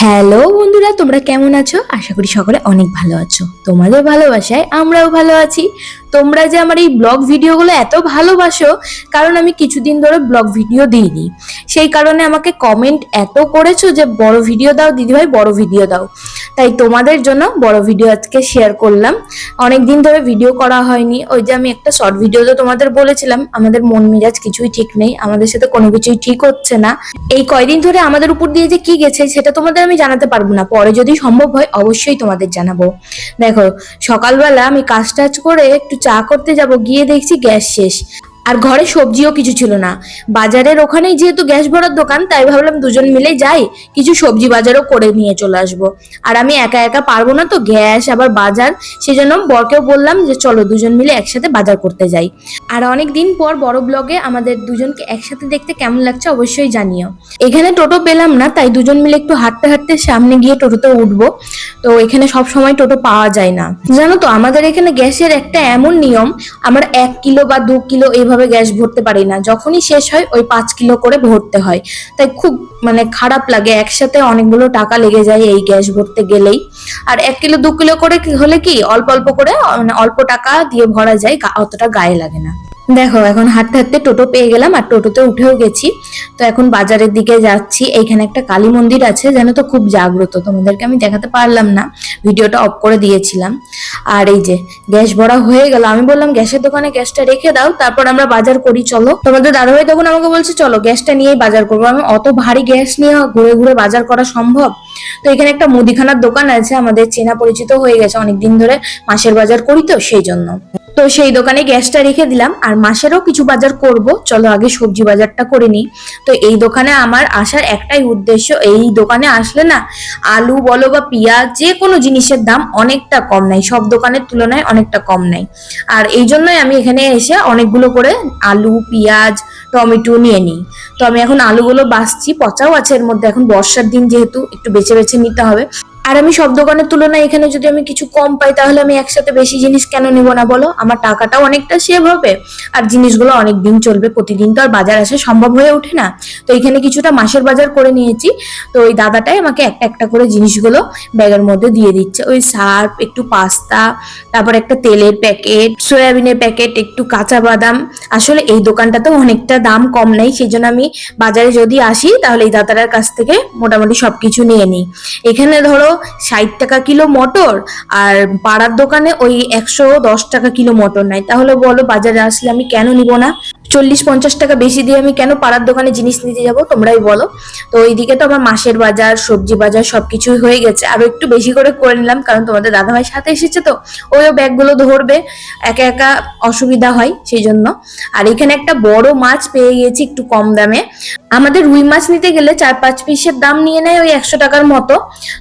Hello বন্ধুরা, তোমরা কেমন আছো? আশা করি সকলে অনেক ভালো আছো। তোমাদের ভালোবাসায় আমরাও ভালো আছি। তোমরা যে আমার এই ব্লগ ভিডিওগুলো এত ভালোবাসো, কারণ আমি কিছুদিন ধরে ব্লগ ভিডিও দিইনি। সেই কারণে আমাকে কমেন্ট এত করেছ যে, বড় ভিডিও দাও, দিদিভাই, বড় ভিডিও দাও। তাই তোমাদের জন্য বড় ভিডিও আজকে শেয়ার করলাম। অনেক দিন ধরে ভিডিও করা হয়নি। ওই যে আমি একটা শর্ট ভিডিও তো তোমাদের বলেছিলাম, আমাদের মন মেজাজ কিছুই ঠিক নেই, আমাদের সাথে কোনো কিছুই ঠিক হচ্ছে না। এই কয়দিন ধরে আমাদের উপর দিয়ে যে কি গেছে, সেটা তোমাদের আমি জানাতে পারব না। পরে যদি সম্ভব হয়, অবশ্যই তোমাদের জানাব। দেখো, সকালবেলা আমি কাজ টাজ করে একটু চা করতে যাব গিয়ে দেখছি গ্যাস শেষ। আর ঘরে সবজিও কিছু ছিল না। বাজারের ওখানেই যেহেতু গ্যাস ভরার দোকান, তাই ভাবলাম দুজন মিলে যাই, কিছু সবজি বাজারও করে নিয়ে চলে আসব। আর আমি একা একা পারব না তো, গ্যাস, আবার বাজার, সেজন্য বরকেও বললাম যে চলো দুজন মিলে একসাথে বাজার করতে যাই। আর অনেক দিন পর বড় ব্লগে আমাদের দুজনকে একসাথে দেখতে কেমন লাগছে অবশ্যই জানিও। এখানে টোটো পেলাম না, তাই দুজন মিলে একটু হাঁটতে হাঁটতে সামনে গিয়ে টোটোতে উঠবো। তো এখানে সব সময় টোটো পাওয়া যায় না। জানো তো, আমাদের এখানে গ্যাসের একটা এমন নিয়ম, আমার এক কিলো বা দু কিলো এইভাবে গ্যাস ভরতে পারি না। যখনই শেষ হয়, ওই পাঁচ কিলো করে ভরতে হয়। তাই খুব মানে খারাপ লাগে। একসাথে অনেকগুলো টাকা লেগে যায় এই গ্যাস ভরতে গেলেই। আর এক কিলো, দু কিলো করে হলে কি, অল্প অল্প করে মানে অল্প টাকা দিয়ে ভরা যায় অতটা গায়ে লাগে না। দেখো, এখন হাঁটতে হাঁটতে টোটো পেয়ে গেলাম আর টোটোতে উঠেও গেছি। তো এখন বাজারের দিকে যাচ্ছি। এইখানে একটা কালী মন্দির আছে, যেন তো খুব জাগ্রত, তোমাদেরকে আমি দেখাতে পারলাম না। ভিডিওটা অফ করে দিয়েছিলাম। আর এই যে, গ্যাস ভরা হয়ে গেল। আমি বললাম, গ্যাসের দোকানে গ্যাসটা রেখে দাও, তারপর আমরা বাজার করি, চলো। তোমাদের দাদাভাই তখন আমাকে বলছে, চলো, গ্যাসটা নিয়েই বাজার করব। আমি, অত ভারী গ্যাস নিয়ে ঘুরে ঘুরে বাজার করা সম্ভব? তো এখানে একটা মুদিখানার দোকান আছে, আমাদের চেনা পরিচিত হয়ে গেছে অনেকদিন ধরে, মাসের বাজার করি তো, সেই জন্য। তো সেই দোকানে গ্যাসটা রেখে দিলাম, আর মাসেরও কিছু বাজার করব। চলো আগে সবজি বাজারটা করে নিই। তো এই দোকানে আমার আসার একটাই উদ্দেশ্য, এই দোকানে আসলে না, আলু বলো বা পেঁয়াজ, যে কোনো জিনিসের দাম অনেকটা কম নাই সব দোকানের তুলনায় অনেকটা কম নাই আর এই জন্যই আমি এখানে এসে অনেকগুলো করে আলু, পেঁয়াজ, টমেটো নিয়ে নিই। তো আমি এখন আলুগুলো বাছছি পচাও আছে এর মধ্যে। এখন বর্ষার দিন যেহেতু, একটু বেছে বেছে নিতে হবে। আর আমি সব দোকানের তুলনায় এখানে যদি আমি কিছু কম পাই, তাহলে আমি একসাথে বেশি জিনিস কেন নিব না বলো? আমার টাকাটাও অনেকটা সেভ হবে। আর জিনিসগুলো অনেক দিন চলবে, প্রতিদিন তো আর বাজার আসা সম্ভব হয়ে ওঠে না। তো এখানে কিছুটা মাসের বাজার করে নিয়েছি। তো ওই দাদাটাই আমাকে একটা একটা করে জিনিসগুলো ব্যাগের মধ্যে দিয়ে দিচ্ছে। ওই সার্ফ, একটু পাস্তা, তারপর একটা তেলের প্যাকেট, সয়াবিনের প্যাকেট, একটু কাঁচা বাদাম। আসলে এই দোকানটাতেও অনেকটা দাম কম নেই সেই জন্য আমি বাজারে যদি আসি, তাহলে এই দাদাটার কাছ থেকে মোটামুটি সবকিছু নিয়ে নিই। এখানে ধরো ষাট টাকা কিলো মটর আর পাড়ার দোকানে ওই একশো দশ টাকা কিলো মটর নাই তাহলে বলো, বাজারে আসলে আমি কেন নিব না? চল্লিশ পঞ্চাশ টাকা বেশি দিয়ে আমি কেন পাড়ার দোকানে জিনিস নিতে যাব, তোমরাই বলো। তো ওইদিকে তো আমার মাসের বাজার, সবজি বাজার সবকিছুই হয়ে গেছে। আরও একটু বেশি করে করে নিলাম, কারণ তোমাদের দাদাভাই সাথে এসেছে তো ওইও ব্যাগগুলো ধরবে, একা একা অসুবিধা হয় সেই জন্য আর এখানে একটা বড় মাছ পেয়ে গেছি একটু কম দামে। আমাদের রুই মাছ নিতে গেলে চার পাঁচ পিসের দাম নিয়ে নেয় ওই একশো টাকার মতো।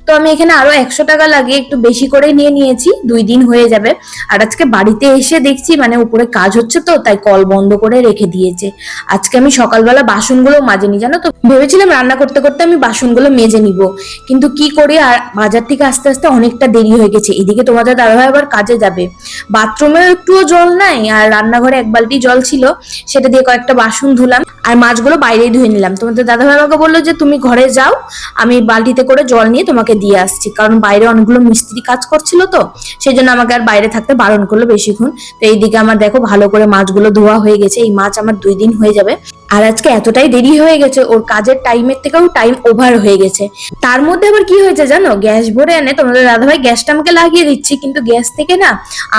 তো আমি এখানে আরও একশো টাকা লাগিয়ে একটু বেশি করে নিয়ে নিয়েছি, দুই দিন হয়ে যাবে। আর আজকে বাড়িতে এসে দেখছি মানে উপরে কাজ হচ্ছে তো, তাই কল বন্ধ করে রেখে দিয়েছে। আজকে আমি সকালবেলা বাসনগুলো মাজেনি, জানো তো? ভেবেছিলাম রান্না করতে করতে আমি বাসনগুলো মেজে নিব। কিন্তু কি করি, আর বাজার থেকে আস্তে আস্তে অনেকটা দেরি হয়ে গেছে। এদিকে তোমাদের দাদাভাই আবার কাজে যাবে। বাথরুমেও একটুও জল নাই, আর রান্নাঘরে এক বালতি জল ছিল, সেটা দিয়ে কয়েকটা বাসন ধুলাম, আর মাছগুলো বাইরেই ধুয়ে নিলাম। তোমাদের দাদাভাই আমাকে বলল যে, তুমি ঘরে যাও, আমি বালতিতে করে জল নিয়ে তোমাকে দিয়ে আসছি। কারণ বাইরে অনেকগুলো মিস্ত্রি কাজ করছিল তো, সেই জন্য আমাকে আর বাইরে থাকতে বারণ করল বেশিক্ষণ। তো এইদিকে আমার দেখো, ভালো করে মাছগুলো ধোয়া হয়ে গেছে। এই মাছ আমার দুই দিন হয়ে যাবে। আর আজকে এতটাই দেরি হয়ে গেছে, ওর কাজের টাইমের থেকেও টাইম ওভার হয়ে গেছে। তার মধ্যে আবার কি হয়েছে জানো? গ্যাস ভরে এনে তোমাদের দাদাভাই গ্যাসটা আমাকে লাগিয়ে দিচ্ছি, কিন্তু গ্যাস থেকে না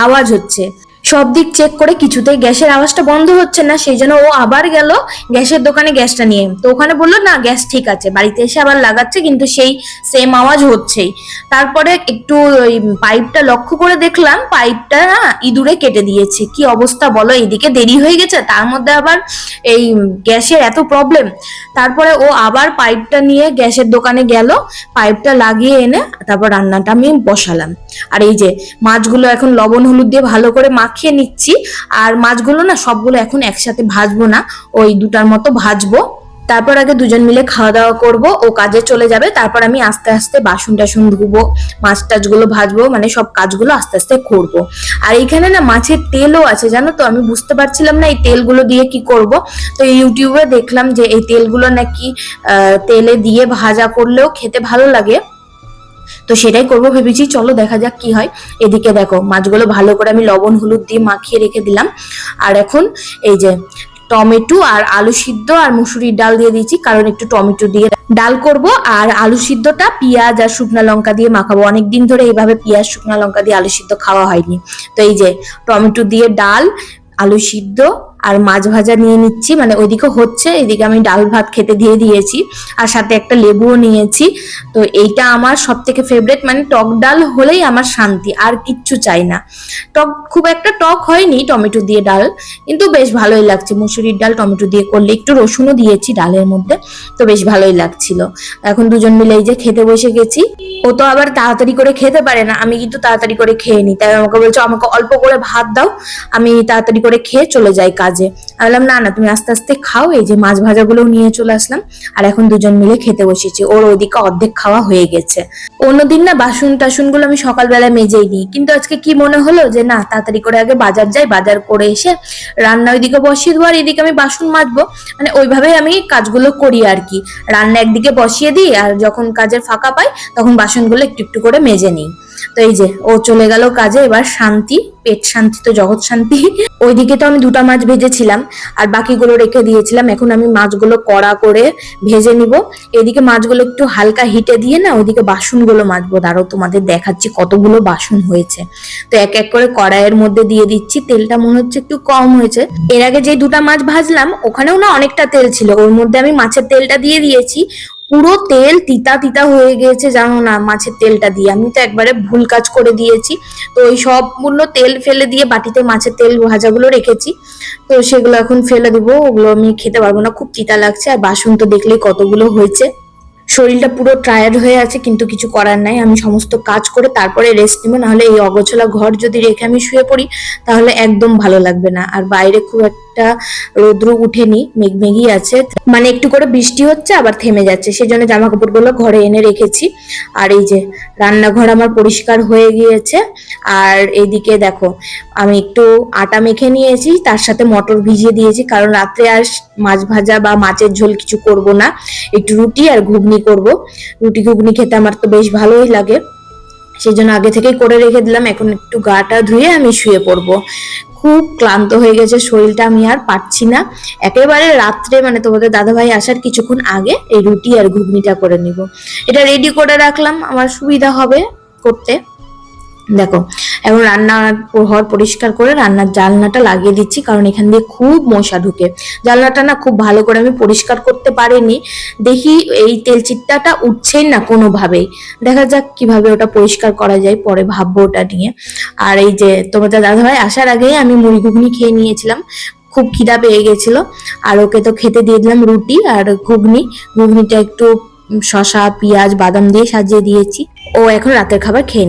আওয়াজ হচ্ছে। সব দিক চেক করে কিছুতেই গ্যাসের আওয়াজটা বন্ধ হচ্ছে না, সেই জন্য ও আবার গেল গ্যাসের দোকানে গ্যাসটা নিয়ে। তো ওখানে বলল, না, গ্যাস ঠিক আছে। বাড়িতে এসে আবার লাগাচ্ছে, কিন্তু সেই সেম আওয়াজ হচ্ছেই। তারপরে একটু ওই পাইপটা লক্ষ্য করে দেখলাম পাইপটা না ইঁদুরে কেটে দিয়েছে। কি অবস্থা বলো এইদিকে দেরি হয়ে গেছে, তার মধ্যে আবার এই গ্যাসের এত প্রবলেম তারপরে ও আবার পাইপটা নিয়ে গ্যাসের দোকানে গেল পাইপটা লাগিয়ে এনে তারপর রান্নাটা আমি বসালাম। আর এই যে, মাছগুলো এখন লবণ, হলুদ দিয়ে ভালো করে মাখিয়ে নিচ্ছি। আর মাছগুলো না সবগুলো এখন একসাথে ভাজবো না, ওই দুটার মতো ভাজবো। তারপর আগে দুজন মিলে খাওয়া দাওয়া করব, ও কাজে চলে যাবে। তারপর আমি আস্তে আস্তে বাসন টাসন ধুবো, মাছ টাছগুলো ভাজবো মানে সব কাজগুলো আস্তে আস্তে করব। আর এইখানে না মাছের তেলও আছে, জানো তো? আমি বুঝতে পারছিলাম না এই তেলগুলো দিয়ে কি করব। তো ইউটিউবে দেখলাম যে এই তেলগুলো নাকি তেলে দিয়ে ভাজা করলেও খেতে ভালো লাগে। তো সেটাই করব, ভেবেছি চলো দেখা যাক কি হয়। এদিকে দেখো, মাছগুলো ভালো করে আমি লবণ, হলুদ দিয়ে মাখিয়ে রেখে দিলাম। আর এখন এই যে টমেটো আর আলু সিদ্ধ আর মুসুরির ডাল দিয়ে দিয়েছি, কারণ একটু টমেটো দিয়ে ডাল করব। আর আলু সিদ্ধটা পেঁয়াজ আর শুকনা লঙ্কা দিয়ে মাখাবো। অনেকদিন ধরে এইভাবে পেঁয়াজ, শুকনা লঙ্কা দিয়ে আলু সিদ্ধ খাওয়া হয়নি। তো এই যে টমেটো দিয়ে ডাল, আলু সিদ্ধ আর মাছ ভাজা নিয়ে নিচ্ছি মানে ওইদিকে হচ্ছে, এদিকে আমি ডাল ভাত খেতে দিয়ে দিয়েছি আর সাথে একটা লেবুও নিয়েছি। তো এইটা আমার সব থেকে ফেভারেট মানে টক ডাল হলেই আমার শান্তি, আর কিচ্ছু চাই না। টক, খুব একটা টক হয়নি টমেটো দিয়ে ডাল, কিন্তু বেশ ভালোই লাগছে। মুসুরির ডাল টমেটো দিয়ে করলে, একটু রসুনও দিয়েছি ডালের মধ্যে, তো বেশ ভালোই লাগছিল। এখন দুজন মিলে এই যে খেতে বসে গেছি। ও তো আবার তাড়াতাড়ি করে খেতে পারে না, আমি কিন্তু তাড়াতাড়ি করে খেয়ে নিই। তাই আমাকে বলছো, আমাকে অল্প করে ভাত দাও, আমি তাড়াতাড়ি করে খেয়ে চলে যাই কাজে। আমি বললাম, না না, তুমি আস্তে আস্তে খাও, এই যে মাছ ভাজাগুলোও নিয়ে চলে আসলাম, আর এখন দুজন মিলে খেতে বসেছি। ওর ওদিকে অর্ধেক খাওয়া হয়ে গেছে। অন্যদিন না বাসন টাসনগুলো আমি সকালবেলা মেজেই নিই। কিন্তু আজকে কি মনে হলো যে, না, তাড়াতাড়ি করে আগে বাজার যাই, বাজার করে এসে রান্না ওইদিকে বসিয়ে দেবো, আর এদিকে আমি বাসন মাজবো। মানে ওইভাবেই আমি কাজগুলো করি আর কি। রান্না একদিকে বসিয়ে দিই, আর যখন কাজের ফাঁকা পাই, তখন বাসনগুলো একটু একটু করে মেজে নিই। তো এই যে, ও চলে গেল কাজে, এবার শান্তি, পেট শান্তি তো, জগৎ শান্তি। ওইদিকে তো আমি দুটা মাছ ভেজেছিলাম, আর বাকিগুলো রেখে দিয়েছিলাম। এখন আমি মাছগুলো কড়া করে ভেজে নিব। এদিকে মাছগুলো একটু হালকা হিটে দিয়ে না, ওইদিকে বাসনগুলো মাজবো। দাঁড়াও, তোমাদের দেখাচ্ছি কতগুলো বাসন হয়েছে। তো এক এক করে কড়াইয়ের মধ্যে দিয়ে দিচ্ছি, তেলটা মনে হচ্ছে একটু কম হয়েছে। এর আগে যে দুটা মাছ ভাজলাম, ওখানেও না অনেকটা তেল ছিল। ওর মধ্যে আমি মাছের তেলটা দিয়ে দিয়েছি। পুরো তেল তিতা তিতা হয়ে গিয়েছে, জানো না, মাছের তেলটা দিয়ে। আমি তো একবারে ভুল কাজ করে দিয়েছি। তো ওই সবগুলো তেল ফেলে দিয়ে বাটিতে মাছের তেল ভাজাগুলো রেখেছি। তো সেগুলো এখন ফেলে দিব, ওগুলো আমি খেতে পারব না, খুব তিতা লাগছে। আর বাসন তো দেখলেই কতগুলো হয়েছে। শরীরটা পুরো টায়ার্ড হয়ে আছে, কিন্তু কিছু করার নাই। আমি সমস্ত কাজ করে তারপরে রেস্ট নিবো, নাহলে এই অগোছলা ঘর যদি রেখে আমি শুয়ে পড়ি, তাহলে একদম ভালো লাগবে না। আর বাইরে খুব একটা রৌদ্র উঠেনি, মেঘমেঘই আছে। মানে একটু করে বৃষ্টি হচ্ছে, আবার থেমে যাচ্ছে। সেই জন্য জামা কাপড়গুলো ঘরে এনে রেখেছি। আর এই যে রান্নাঘর আমার পরিষ্কার হয়ে গিয়েছে। আর এইদিকে দেখো, আমি একটু আটা মেখে নিয়েছি, তার সাথে মটর ভিজিয়ে দিয়েছি। কারণ রাত্রে আর মাছ ভাজা বা মাছের ঝোল কিছু করব না। একটু রুটি আর ঘুগনি করব। রুটি ঘুগনি খেতে আমার তো বেশ ভালোই লাগে। সেই জন্য আগে থেকেই করে রেখে দিলাম। এখন একটু গাটা ধুয়ে আমি শুয়ে পড়ব। খুব ক্লান্ত হয়ে গেছে, শরীরটা আমি আর পারছি না। একেবারে রাত্রে মানে তোমাদের দাদাভাই আসার কিছুক্ষণ আগে এই রুটি আর ঘুগনিটা করে নিব। এটা রেডি করে রাখলাম, আমার সুবিধা হবে করতে। দেখো এখন রান্নার ঘর পরিষ্কার করে রান্নার জানলাটা লাগিয়ে দিচ্ছি, কারণ এখান দিয়ে খুব মশা ঢুকে। জানলাটা না খুব ভালো করে আমি পরিষ্কার করতে পারিনি। দেখি এই তেল চিট্টাটা উঠছেই না কোনোভাবেই। দেখা যাক কীভাবে ওটা পরিষ্কার করা যায়, পরে ভাববো ওটা নিয়ে। আর এই যে তোমাদের দাদাভাই, আসার আগেই আমি মুড়ি ঘুগনি খেয়ে নিয়েছিলাম। খুব খিদা পেয়ে গেছিল। আর ওকে তো খেতে দিয়ে দিলাম রুটি আর ঘুগনি। ঘুগনিটা একটু শশা পেঁয়াজ, বাদাম দিয়ে সাজিয়ে দিয়েছি। ও এখন রাতের খাবার খেয়ে